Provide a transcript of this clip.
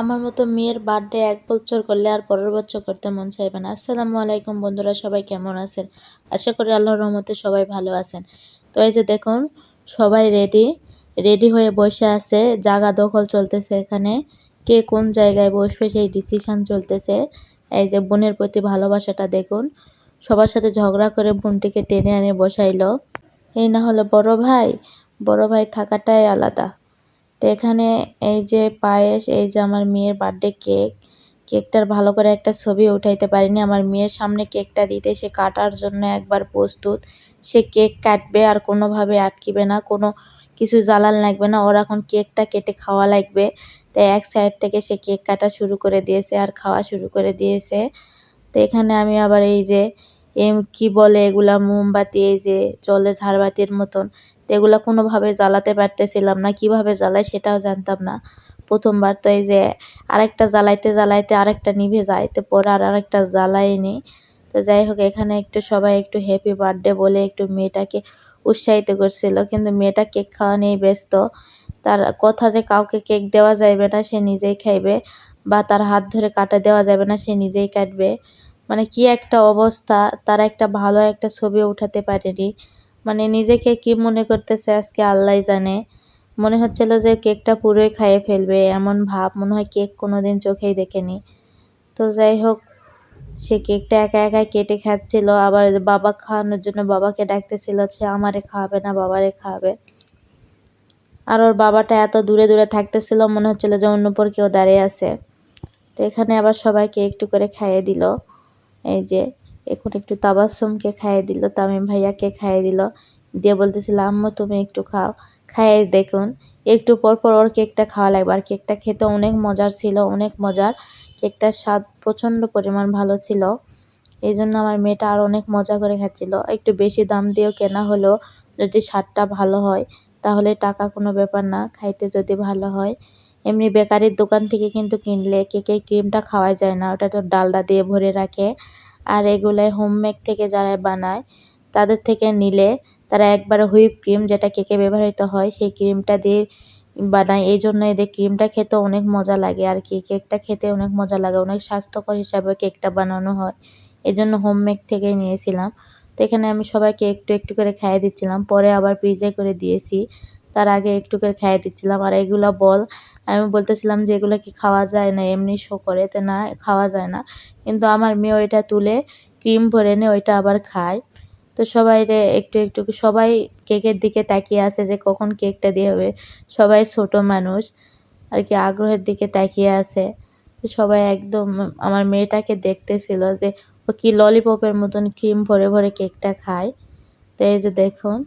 আমার মতো মেয়ের বার্থডে এক বছর করলে আর পরের বছর করতে মন চাইবে না। আসসালামু আলাইকুম বন্ধুরা, সবাই কেমন আছেন? আশা করি আল্লাহর রহমতে সবাই ভালো আছেন। তো এই যে দেখুন, সবাই রেডি রেডি হয়ে বসে আছে। জায়গা দখল চলতেছে এখানে। কে কোন জায়গায় বসবে সেই ডিসিশন চলতেছে। এই যে বোনের প্রতি ভালোবাসাটা দেখুন। সবার সাথে ঝগড়া করে বোনটিকে টেনে আনে বসাইলো। এই না হলে বড় ভাই বড় ভাই থাকাটাই আলাদা। তো এখানে এই যে পায়েস, এই যে আমার মেয়ের বার্থডে কেক কেকটার ভালো করে একটা ছবি উঠাইতে পারিনি। আমার মেয়ের সামনে কেকটা দিতে সে কাটার জন্য একবার প্রস্তুত। সে কেক কাটবে আর কোনোভাবে আটকিবে না, কোনো কিছু জ্বালান লাগবে না। ওর এখন কেকটা কেটে খাওয়া লাগবে। তাই এক সাইড থেকে সে কেক কাটা শুরু করে দিয়েছে আর খাওয়া শুরু করে দিয়েছে। তো এখানে আমি আবার এই যে কি বলে এগুলা, মোমবাতি, এই যে জলে ঝাড়বাতির মতন, তো এগুলো কোনোভাবে জ্বালাতে পারতেছিলাম না, কীভাবে জ্বালাই সেটাও জানতাম না। প্রথমবার তো এই যে আরেকটা জ্বালাইতে জ্বালাইতে আরেকটা নিভে যায়, তো পরে আর আরেকটা জ্বালাইনি। তো যাই হোক, এখানে একটু সবাই একটু হ্যাপি বার্থডে বলে একটু মেয়েটাকে উৎসাহিত করছিল, কিন্তু মেয়েটা কেক খাওয়া নিয়ে ব্যস্ত। তার কথা যে কাউকে কেক দেওয়া যাবে না, সে নিজেই খাইবে, বা তার হাত ধরে কাটা দেওয়া যাবে না, সে নিজেই কাটবে। মানে কি একটা অবস্থা, তারা একটা ভালো একটা ছবি উঠাতে পারেনি। মানে নিজেকে কি মনে করতেছে আজকে আল্লাহ জানে। মনে হচ্ছিল যে কেকটা পুরোই খাইয়ে ফেলবে, এমন ভাব, মনে হয় কেক কোনো দিন চোখেই দেখেনি। তো যাই হোক, সে কেকটা একা একাই কেটে খাচ্ছিল, আবার বাবা খাওয়ানোর জন্য বাবাকে ডাকতেছিল, সে আমারে খাওয়াবে না, বাবারে খাওয়াবে। আর ওর বাবাটা এত দূরে দূরে থাকতেছিল, মনে হচ্ছিল যে অন্য পর কেউ দাঁড়িয়ে আছে। তো এখানে আবার সবাইকে একটু করে খাইয়ে দিল। এই যে, এখন একটু তাবাসুমকে খাইয়ে দিল, তামিম ভাইয়াকে খাইয়ে দিল। দিয়ে বলতেছিল, আম্মু, তুমি একটু খাও, খাইয়ে দেখুন। একটু পর পর ওর কেকটা খাওয়া লাগবে। আর কেকটা খেতে অনেক মজার ছিল, অনেক মজার। কেকটার স্বাদ প্রচণ্ড পরিমাণ ভালো ছিল। এই জন্য আমার মেয়েটা আর অনেক মজা করে খাচ্ছিল। একটু বেশি দাম দিয়েও কেনা হলো, যদি স্বাদটা ভালো হয়। তাহলে টাকা কোনো ব্যাপার না, খাইতে যদি ভালো হয়। এমনি বেকারির দোকান থেকে কিন্তু কিনলে কেকের ক্রিমটা খাওয়া যায় না, ওটা তো ডালডা দিয়ে ভরে রাখে। আর এগুলো হোমমেড থেকে যারা বানায়, তাদের থেকে নিলে তারা একবার হুইপ ক্রিম যেটা কেকে ব্যবহৃত হয়, সেই ক্রিমটা দিয়ে বানায়। এই জন্য এদের ক্রিমটা খেতে অনেক মজা লাগে আর কি কেকটা খেতে অনেক মজা লাগে, অনেক স্বাস্থ্যকর হিসাবে কেকটা বানানো হয়। এই জন্য হোমমেড থেকেই নিয়েছিলাম। তো এখানে আমি সবাইকে একটু একটু করে খাইয়ে দিচ্ছিলাম, পরে আবার ফ্রিজে করে দিয়েছি। তার আগে একটু করে খাইয়ে দিচ্ছিলাম। আর এগুলো বল, আমি বলতেছিলাম যে এগুলো কি খাওয়া যায় না, এমনি শো করে, তো না, খাওয়া যায় না। কিন্তু আমার মেয়ে ওইটা তুলে ক্রিম ভরে এনে ওইটা আবার খায়। তো সবাই রে একটু একটু সবাই কেকের দিকে তাকিয়ে আছে যে কখন কেকটা দিয়ে হবে। সবাই ছোট মানুষ, আর কি আগ্রহের দিকে তাকিয়ে আছে। তো সবাই একদম আমার মেয়েটাকে দেখতেছিল যে ও কি ললিপপের মতন ক্রিম ভরে ভরে কেকটা খায়। তো এই যে দেখুন